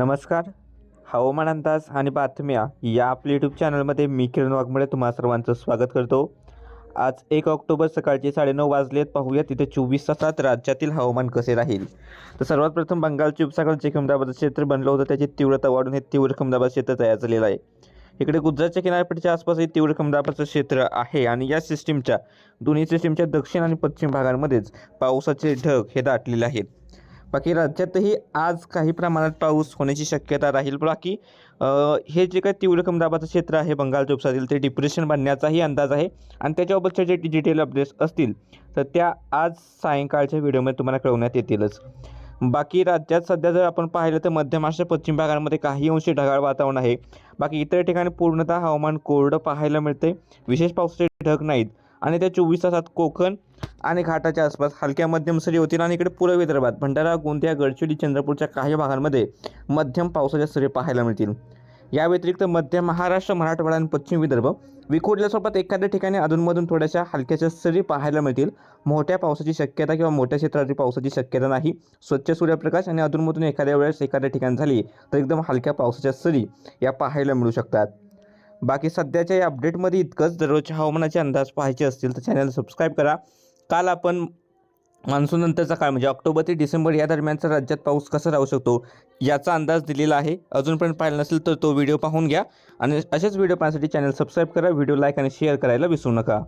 नमस्कार. हवामान अंदाज आणि बातम्या या आपल्या यूट्यूब चॅनलमध्ये मी किरण वाघमोडे तुम्हा सर्वांचं स्वागत करतो. आज एक ऑक्टोबर सकाळचे साडेनऊ वाजलेत. पाहूया तिथे चोवीस तासात राज्यातील हवामान कसे राहील. तर सर्वात प्रथम बंगालच्या उपसागर जे कमदाबाद क्षेत्र बनलं होतं त्याची तीव्रता वाढून हे तीव्र खमदाबाद क्षेत्र तयार झालेलं आहे. इकडे गुजरातच्या किनारपट्टीच्या आसपासही तीव्र खमदाबाचं क्षेत्र आहे आणि या सिस्टीमच्या दोन्ही सिस्टीमच्या दक्षिण आणि पश्चिम भागांमध्येच पावसाचे ढग हे दाटलेले आहेत. बाकी राज्यातही आज काही प्रमाणात पाऊस होण्याची शक्यता राहील. बाकी हे जे काही तीव्र कमदाबाचं क्षेत्र आहे बंगालच्या उपसातील ते डिप्रेशन बनण्याचाही अंदाज आहे आणि त्याच्याबद्दलच्या जे डिजिटल अपडेट्स असतील तर त्या आज सायंकाळच्या व्हिडिओमध्ये तुम्हाला कळवण्यात येतीलच. बाकी राज्यात सध्या जर आपण पाहिलं तर मध्य महाराष्ट्र पश्चिम भागांमध्ये काही अंशी ढगाळ वातावरण आहे. बाकी इतर ठिकाणी पूर्णतः हवामान कोरडं पाहायला मिळते विशेष पावसाचे ढग नाहीत. आणि त्या चोवीस तासात कोकण आणि घाटाच्या आसपास हलक्या मध्यम सरी होतील आणि इकडे पूर्व विदर्भात भंडारा गोंदिया गडचिरोली चंद्रपूरच्या काही भागांमध्ये मध्यम पावसाच्या सरी पाहायला मिळतील. या व्यतिरिक्त मध्य महाराष्ट्र मराठवाडा आणि पश्चिम विदर्भ विखुरल्यासोबत एखाद्या ठिकाणी अधूनमधून थोड्याशा हलक्याच्या सरी पाहायला मिळतील. मोठ्या पावसाची शक्यता किंवा मोठ्या क्षेत्रातील पावसाची शक्यता नाही. स्वच्छ सूर्यप्रकाश आणि अधूनमधून एखाद्या वेळेस एखाद्या ठिकाणी झाली तर एकदम हलक्या पावसाच्या सरी या पाहायला मिळू शकतात. बाकी सध्याच्या या अपडेटमध्ये इतकंच. दररोजच्या हवामानाचे अंदाज पाहायचे असतील तर चॅनल सबस्क्राईब करा. काल आपण मान्सूननंतरचा काळ म्हणजे ऑक्टोबर ते डिसेंबर या दरम्यानचा राज्यात पाऊस कसा राहू शकतो याचा अंदाज दिलेला आहे. अजूनपर्यंत पाहिला नसेल तर तो व्हिडिओ पाहून घ्या. आणि असेच व्हिडिओ पाहण्यासाठी चॅनल सबस्क्राईब करा व्हिडिओ लाईक आणि शेअर करायला विसरू नका.